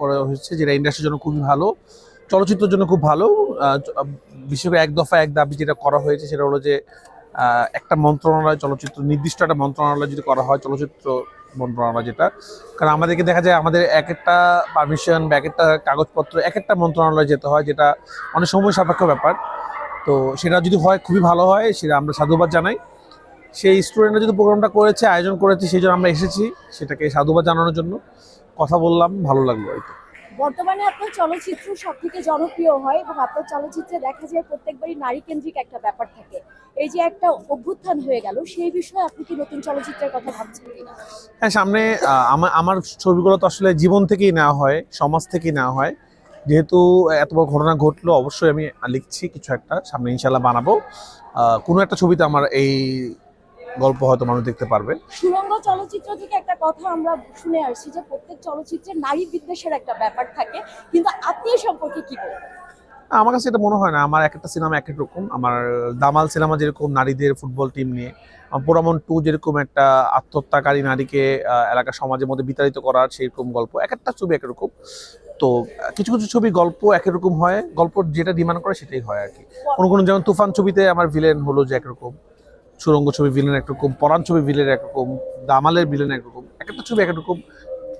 করা হয়েছে, যেটা ইন্ডাস্ট্রির জন্য খুবই ভালো, চলচ্চিত্রের জন্য খুব ভালো। বিশেষ করে এক দফা এক দাবি যেটা করা হয়েছে সেটা হলো যে একটা মন্ত্রণালয়, চলচ্চিত্র, নির্দিষ্ট একটা মন্ত্রণালয় যদি করা হয়, চলচ্চিত্র মন্ত্রণালয় যেটা, কারণ আমাদেরকে দেখা যায় আমাদের এক একটা পারমিশন বা এক একটা কাগজপত্র, এক একটা মন্ত্রণালয় যেতে হয়, যেটা অনেক সময় সাপেক্ষ ব্যাপার। তো সেটা যদি হয়, খুবই ভালো হয়, সেটা আমরা সাধুবাদ জানাই। সেই স্টুডেন্টরা যদি প্রোগ্রামটা করেছে আয়োজন করেছে সেই জন্য আমরা এসেছি সেটাকে সাধুবাদ জানানোর জন্য। কথা বললাম ভালো লাগল কি। বর্তমানে আপনার চলচ্চিত্র সব থেকে জনপ্রিয় হয় এবং আপনার চলচ্চিত্রে দেখা যায় প্রত্যেকবারই নারী কেন্দ্রিক একটা ব্যাপার থাকে। এই যে একটা অভ্যুত্থান হয়ে গেল সেই বিষয়ে আপনি কি নতুন চলচ্চিত্রের কথা ভাবছেন কিনা? হ্যাঁ সামনে আমার আমার ছবিগুলো তো আসলে জীবন থেকেই নেওয়া হয় সমাজ থেকেই নেওয়া হয়। যেহেতু এত বড় ঘটনা ঘটলো অবশ্যই আমি লিখছি কিছু একটা সামনে ইনশাল্লাহ বানাবো। কোনো একটা ছবিতে আমার এই গল্প হয়তো মানুষ দেখতে পারবে। সুরঙ্গ চলচ্চিত্র থেকে একটা কথা আমরা শুনে আসছি যে প্রত্যেক চলচ্চিত্রে নারী বিদ্বেষের একটা ব্যাপার থাকে কিন্তু আপনি সম্পর্কে কি বলবেন আমার কাছে এটা মনে হয় না। আমার এক একটা সিনেমা এক এক রকম। আমার দামাল সিনেমা যেরকম নারীদের ফুটবল টিম নিয়ে পোড়ামন টু যেরকম একটা আত্মহত্যাকারী নারীকে আহ, এলাকার সমাজের মধ্যে বিতাড়িত করার সেরকম গল্প এক একটা ছবি এক রকম। তো কিছু কিছু ছবি গল্প এক রকম হয়। গল্প যেটা ডিমান্ড করে সেটাই হয় আর কি। কোনো কোনো যেমন তুফান ছবিতে আমার ভিলেন হলো যে একরকম সুরঙ্গ ছবি ভিলেন একরকম পরাণ ছবি ভিলেন একরকম দামালের ভিলেন একরকম এক একটা ছবি এক রকম।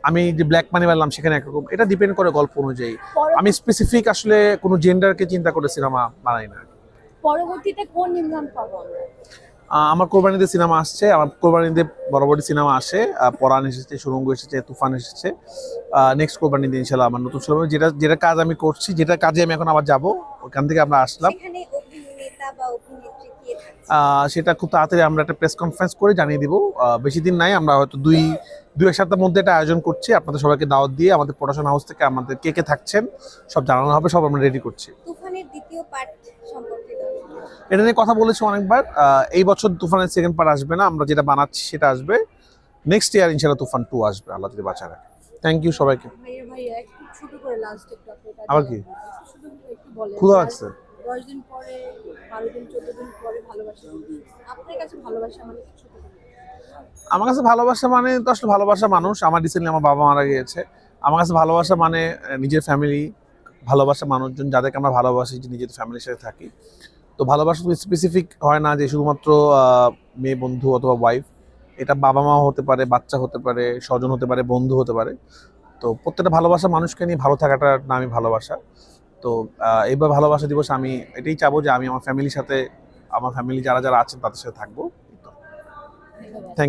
আমি যে ব্ল্যাক মানি মারলাম সেখানে একরকম এটা ডিপেন্ড করে গল্প অনুযায়ী। আমি স্পেসিফিক আসলে কোনো জেন্ডারকে চিন্তা করে সিনেমা বানাই না। পরবর্তীতে কোন নির্মাণ পাবো আমার? কোরবানিতে সিনেমা আসছে আমার কোরবানিতে বরাবরই সিনেমা আসে। পরাণ এসেছে সুরঙ্গ এসেছে তুফান এসেছে। নেক্সট কোরবানিতে ইনশাল্লাহ আমার নতুন সিনেমা যেটা যেটা কাজ আমি করছি যেটা কাজে আমি এখন আবার যাব ওখান থেকে আমরা আসলাম। বা অভিনেত্রী কে থাকছে সেটা খুব তাড়াতাড়ি আমরা একটা প্রেস কনফারেন্স করে জানিয়ে দিব। বেশি দিন নাই আমরা হয়তো দুই দুই এক সপ্তাহের মধ্যে একটা আয়োজন করছি। আপনাদের সবাইকে দাওয়াত দিয়ে আমাদের প্রোডাকশন হাউস থেকে আমাদের কে কে থাকছেন সব জানানো হবে সব আমরা রেডি করছি। তুফানের দ্বিতীয় পার্ট সম্পর্কে এটা নিয়ে কথা বলেছি অনেকবার। এই বছর তুফানের সেকেন্ড পার্ট আসবে না আমরা যেটা বানাচ্ছি সেটা আসবে। নেক্সট ইয়ার ইনশাল্লাহ তুফান টু আসবে আল্লাহ যদি বাঁচা রাখে। থ্যাংক ইউ সবাইকে। আবার কি? ক্ষুধা লাগছে। দশ দিন পরে, বারো দিন, চোদ্দ দিন পরে ভালোবাসা। আপনার কাছে ভালোবাসা মানে কি ছোট করে? আমার কাছে ভালোবাসা মানে তো আসলে ভালোবাসা মানুষ। আমার রিসেন্টলি আমার বাবা মারা গিয়েছে। আমার কাছে ভালোবাসা মানে নিজের ফ্যামিলি ভালোবাসা মানুষজন যাদেরকে আমরা ভালোবাসি, যে নিজের ফ্যামিলির সাথে থাকি। তো ভালোবাসা তো স্পেসিফিক হয় না যে শুধুমাত্র মেয়ে, বন্ধু অথবা ওয়াইফ এটা বাবা মা হতে পারে, বাচ্চা হতে পারে, স্বজন হতে পারে, বন্ধু হতে পারে। তো প্রত্যেকটা ভালোবাসা মানুষকে নিয়ে ভালো থাকাটার নামই ভালোবাসা। তো এইবার ভালোবাসা দিবস আমি এটাই চাবো যে আমি আমার ফ্যামিলির সাথে, আমার ফ্যামিলি যারা যারা আছেন তাদের সাথে থাকব। থ্যাংক